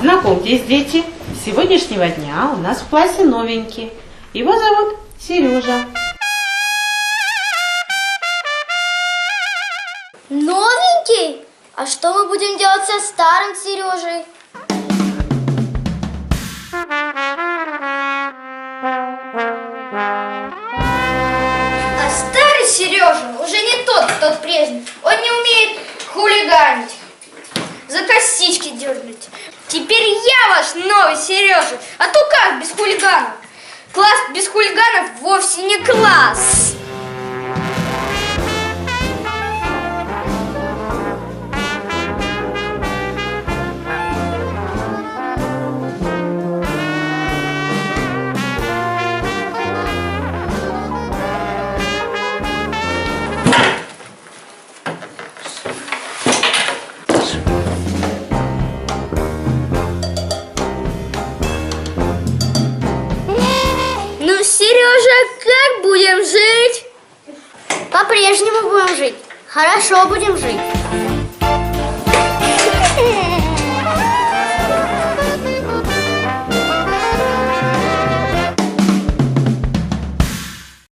Знакомьтесь, дети, с сегодняшнего дня у нас в классе новенький. Его зовут Сережа. Новенький? А что мы будем делать со старым Сережей? А старый Сережа уже не тот, кто прежний. Он не умеет хулиганить, за косички дергать. Теперь я ваш новый Сережа. А то как без хулиганов? Класс без хулиганов вовсе не класс. Будем жить? По-прежнему будем жить. Хорошо будем жить.